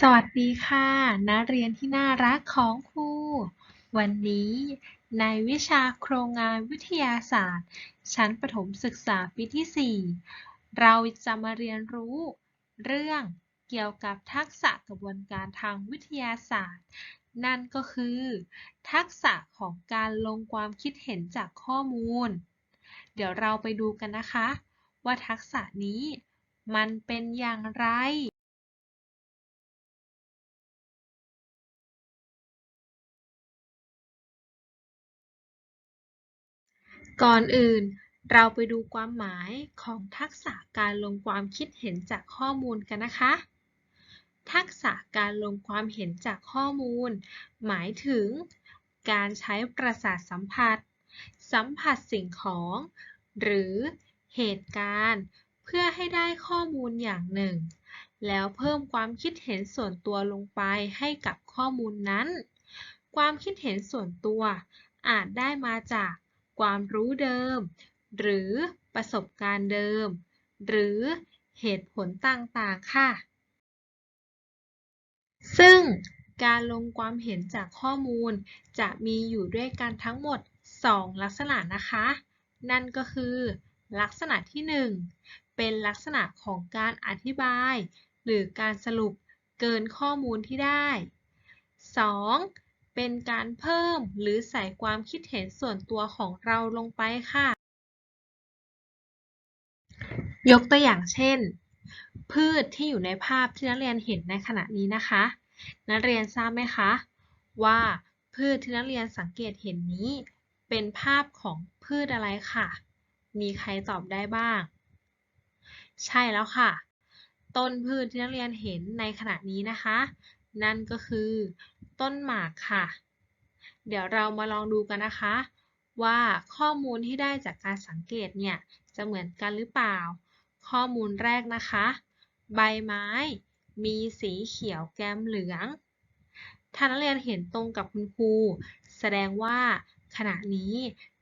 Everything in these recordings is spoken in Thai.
สวัสดีค่ะนักเรียนที่น่ารักของครู วันนี้ในวิชาโครงงานวิทยาศาสตร์ ชั้นประถมศึกษาปีที่ 4 เราจะมาเรียนรู้ เรื่องเกี่ยวกับทักษะกระบวนการทางวิทยาศาสตร์ นั่นก็คือ ทักษะของการลงความคิดเห็นจากข้อมูล เดี๋ยวเราไปดูกันนะคะ ว่าทักษะนี้มันเป็นอย่างไร ก่อนอื่น เราไปดูความหมายของทักษะการลงความคิดเห็นจากข้อมูลกันนะคะ ทักษะการลงความเห็นจากข้อมูล หมายถึง การใช้ประสาทสัมผัส สัมผัสสิ่งของ หรือเหตุการณ์ เพื่อให้ได้ข้อมูลอย่างหนึ่ง แล้วเพิ่มความคิดเห็นส่วนตัวลงไปให้กับข้อมูลนั้น ความคิดเห็นส่วนตัวอาจได้มาจาก ความรู้เดิม หรือประสบการณ์เดิม หรือเหตุผลต่างๆ ค่ะ ซึ่งการลงความเห็นจากข้อมูล จะมีอยู่ด้วยกันทั้งหมด 2 ลักษณะนะคะ นั่นก็คือ ลักษณะที่ 1 เป็นลักษณะของการอธิบาย หรือการสรุปเกินข้อมูลที่ได้ 2. เป็นการเพิ่มหรือใส่ความคิดเห็นส่วนตัวของเราลงไปค่ะ ยกตัวอย่างเช่น พืชที่อยู่ในภาพที่นักเรียนเห็นในขณะนี้นะคะ นักเรียนทราบไหมคะ ว่าพืชที่นักเรียนสังเกตเห็นนี้ เป็นภาพของพืชอะไรค่ะ มีใครตอบได้บ้าง ใช่แล้วค่ะ ต้นพืชที่นักเรียนเห็นในขณะนี้นะคะ นั่นก็คือ ต้นหมากค่ะ เดี๋ยวเรามาลองดูกันนะคะ ว่าข้อมูลที่ได้จากการสังเกตเนี่ยจะเหมือนกันหรือเปล่า ข้อมูลแรกนะคะ ใบไม้มีสีเขียวแก้มเหลือง ถ้านักเรียนเห็นตรงกับคุณครู แสดงว่าขณะนี้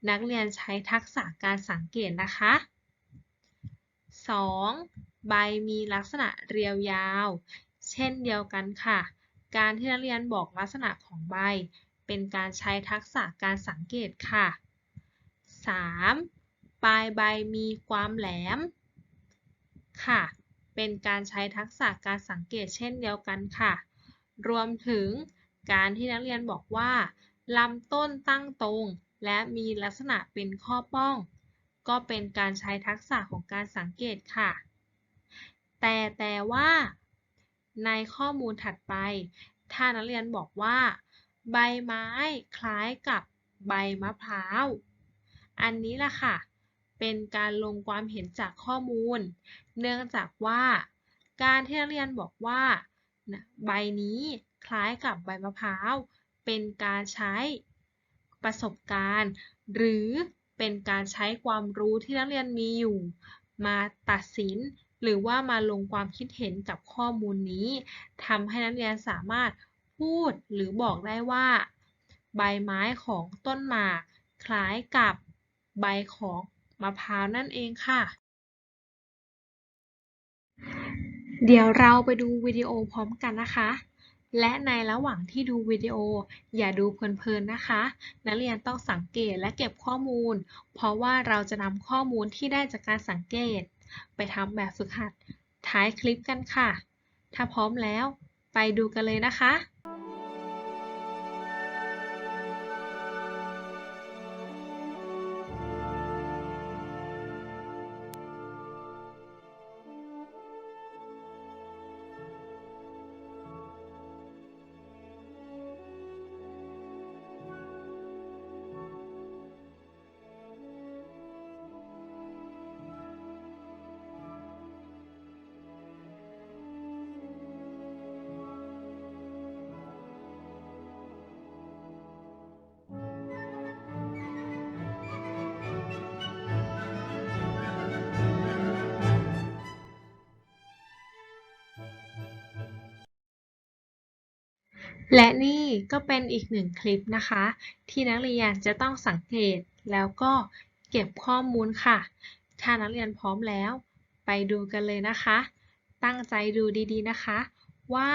นักเรียนใช้ทักษะการสังเกตนะคะ 2. ใบมีลักษณะเรียวยาว เช่นเดียวกันค่ะ การที่นักเรียนบอกลักษณะของใบ เป็นการใช้ทักษะการสังเกตค่ะ 3. ปลายใบมีความแหลม ค่ะ เป็นการใช้ทักษะการสังเกตเช่นเดียวกันค่ะ รวมถึงการที่นักเรียนบอกว่าลำต้นตั้งตรง และมีลักษณะเป็นข้อป้อง ก็เป็นการใช้ทักษะของการสังเกตค่ะ แต่แต่ว่า ในข้อมูลถัดไป ถ้านักเรียนบอกว่า ใบไม้คล้ายกับใบมะพร้าว อันนี้ล่ะค่ะ เป็นการลงความเห็นจากข้อมูล เนื่องจากว่า การที่นักเรียนบอกว่า ใบนี้คล้ายกับใบมะพร้าว เป็นการใช้ประสบการณ์ หรือเป็นการใช้ความรู้ที่นักเรียนมีอยู่ มาตัดสิน หรือว่ามาลงความคิดเห็นกับข้อมูลนี้ทำให้นักเรียนสามารถพูดหรือบอกได้ว่า ใบไม้ของต้นหมาก คล้ายกับใบของมะพร้าวนั่นเองค่ะ เดี๋ยวเราไปดูวิดีโอพร้อมกันนะคะ และในระหว่างที่ดูวิดีโออย่าดูเพลินๆนะคะ นักเรียนต้องสังเกตและเก็บข้อมูล เพราะว่าเราจะนำข้อมูลที่ได้จากการสังเกต ไปทำแบบฝึกหัดท้ายคลิปกันค่ะ ถ้าพร้อมแล้วไปดูกันเลยนะคะ และนี่ก็เป็นอีกหนึ่งคลิปนะคะ ที่นักเรียนจะต้องสังเกตแล้วก็เก็บข้อมูลค่ะ ถ้านักเรียนพร้อมแล้ว ไปดูกันเลยนะคะ ตั้งใจดูดีๆนะคะ ว่า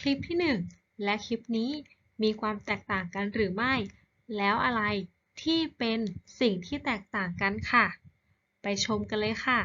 คลิปที่ 1 และคลิปนี้มีความแตกต่างกันหรือไม่ แล้วอะไรที่เป็นสิ่งที่แตกต่างกันค่ะ ไปชมกันเลยค่ะ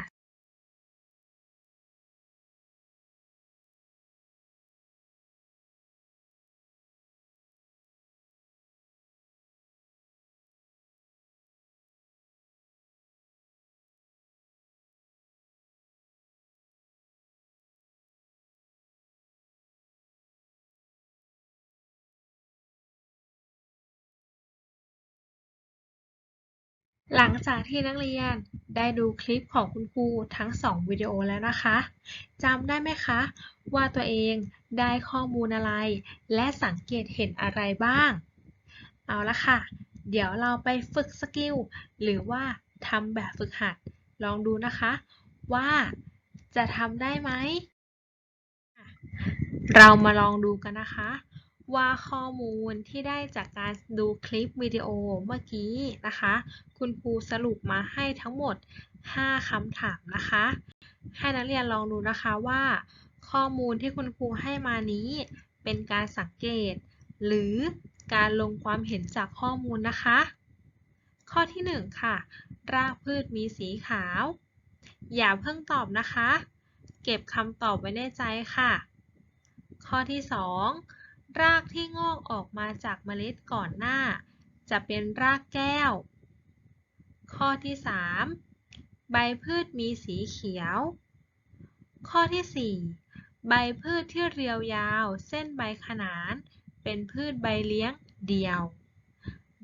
หลังจากที่นักเรียนได้ดูคลิปของคุณครูทั้ง 2 วิดีโอแล้วนะคะจำได้ไหมคะ ว่าตัวเองได้ข้อมูลอะไร และสังเกตเห็นอะไรบ้าง เอาละค่ะ เดี๋ยวเราไปฝึกสกิลหรือว่าทำแบบฝึกหัด ลองดูนะคะ ว่าจะทำได้ไหม เรามาลองดูกันนะคะ ว่าข้อมูลที่ได้จากการดูคลิปวิดีโอเมื่อกี้นะคะ คุณครูสรุปมาให้ทั้งหมด 5คำถามนะคะ ให้นักเรียนลองดูนะคะว่า ข้อมูลที่คุณครูให้มานี้ เป็นการสังเกต หรือการลงความเห็นจากข้อมูลนะคะ ข้อที่ 1 ค่ะ รากพืชมีสีขาว อย่าเพิ่งตอบนะคะ เก็บคำตอบไว้ในใจค่ะ ข้อที่ 2 รากที่งอกออกมาจากเมล็ดก่อนหน้า จะเป็นรากแก้ว ข้อที่ 3 ใบพืชมีสีเขียว ข้อที่ 4 ใบพืชที่เรียวยาว เส้นใบขนาน เป็นพืชใบเลี้ยงเดี่ยว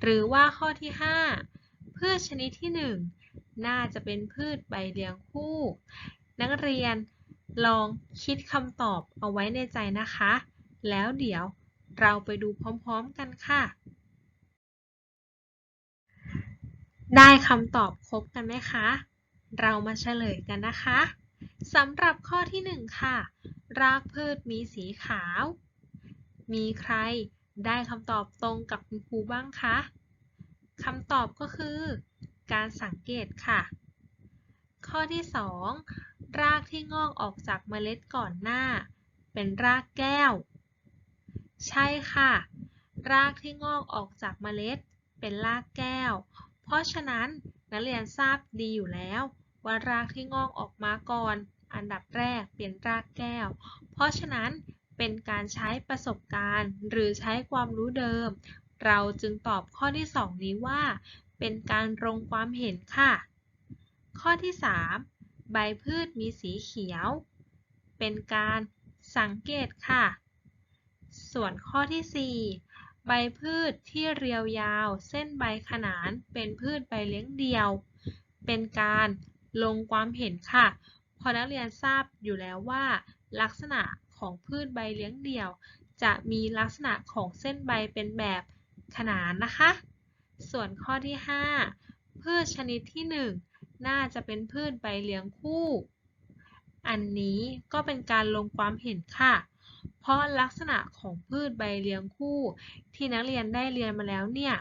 หรือว่าข้อที่ 5 พืชชนิดที่ 1 น่าจะเป็นพืชใบเลี้ยงคู่ นักเรียนลองคิดคำตอบเอาไว้ในใจนะคะ แล้วเดี๋ยวเราไปดูพร้อมๆกันค่ะ ได้คำตอบครบกันไหมคะ เรามาเฉลยกันนะคะสำหรับข้อที่ 1 ค่ะ รากพืชมีสีขาว มีใครได้คำตอบตรงกับคุณครูบ้างคะคำตอบก็คือ การสังเกตค่ะ ข้อที่ 2 รากที่งอกออกจากเมล็ดก่อนหน้า เป็นรากแก้ว ใช่ค่ะ รากที่งอกออกจากเมล็ด เป็นรากแก้ว เพราะฉะนั้นนักเรียนทราบดีอยู่แล้วว่ารากที่งอกออกมาก่อน อันดับแรกเป็นรากแก้ว เพราะฉะนั้นเป็นการใช้ประสบการณ์ หรือใช้ความรู้เดิม เราจึงตอบข้อที่ 2 นี้ว่า เป็นการลงความเห็นค่ะ ข้อที่ 3 ใบพืชมีสีเขียว เป็นการสังเกตค่ะ ส่วนข้อที่ 4 ใบพืชที่เรียวยาว เส้นใบขนาน เป็นพืชใบเลี้ยงเดี่ยว เป็นการลงความเห็นค่ะ พอนักเรียนทราบอยู่แล้วว่า ลักษณะของพืชใบเลี้ยงเดี่ยว จะมีลักษณะของเส้นใบเป็นแบบขนานนะคะ ส่วนข้อที่ 5 พืชชนิดที่ 1 น่าจะเป็นพืชใบเลี้ยงคู่ อันนี้ก็เป็นการลงความเห็นค่ะ เพราะลักษณะของพืชใบเลี้ยงคู่ ที่นักเรียนได้เรียนมาแล้วเนี่ย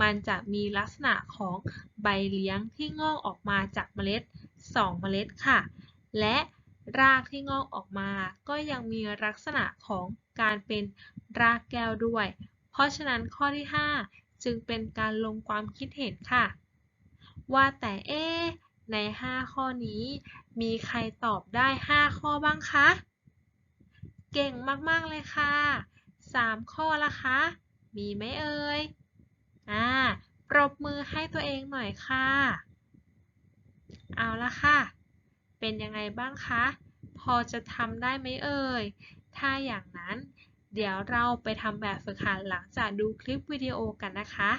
มันจะมีลักษณะของใบเลี้ยงที่งอกออกมาจากเมล็ด 2 เมล็ดค่ะ และรากที่งอกออกมาก็ยังมีลักษณะของการเป็นรากแก้วด้วย เพราะฉะนั้นข้อที่ 5 จึงเป็นการลงความคิดเห็นค่ะ ว่าแต่เอ๊ใน 5 ข้อนี้ มีใครตอบได้ 5 ข้อบ้างคะ เก่งมาก ๆ เลยค่ะ 3 ข้อละคะ มีไหมเอ่ย อ่า ปรบมือให้ตัวเองหน่อยค่ะ เอาละค่ะ เป็นยังไงบ้างคะ พอจะทำได้ไหมเอ่ย ถ้าอย่างนั้น เดี๋ยวเราไปทำแบบฝึกหัดหลังจากดูคลิปวิดีโอกันนะคะ